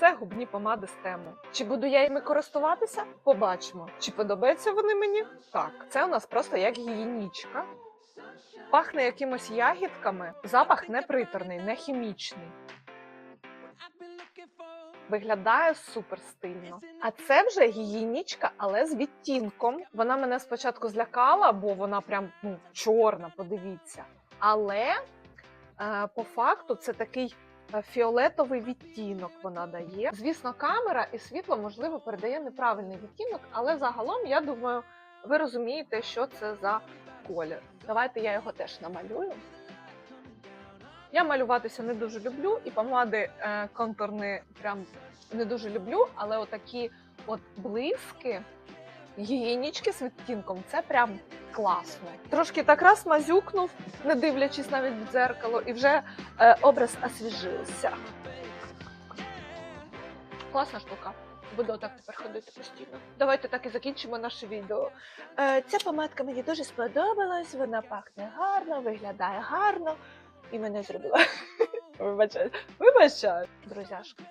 Це губні помади з тему. Чи буду я їми користуватися? Побачимо. Чи подобаються вони мені? Так, це у нас просто як гігієнічка. Пахне якимось ягідками. Запах не приторний, не хімічний. Виглядає супер стильно. А це вже гігієнічка, але з відтінком. Вона мене спочатку злякала, бо вона прям ну, чорна, подивіться. Але е, по факту це такий фіолетовий відтінок вона дає. Звісно, камера і світло, можливо, передає неправильний відтінок, але загалом, я думаю, ви розумієте, що це за колір. Давайте я його теж намалюю. Я малюватися не дуже люблю, і помади е, контурні прям не дуже люблю, але отакі от блиски, гігієнічки з відтінком це прям класно. Трошки так раз мазюкнув, не дивлячись навіть в дзеркало, і вже е, образ освіжився. Класна штука. Буду отак тепер ходити постійно. Давайте так і закінчимо наше відео. Е, ця помадка мені дуже сподобалась, вона пахне гарно, виглядає гарно і мене зробила. Вибачаю. Вибачаю, друзяшки.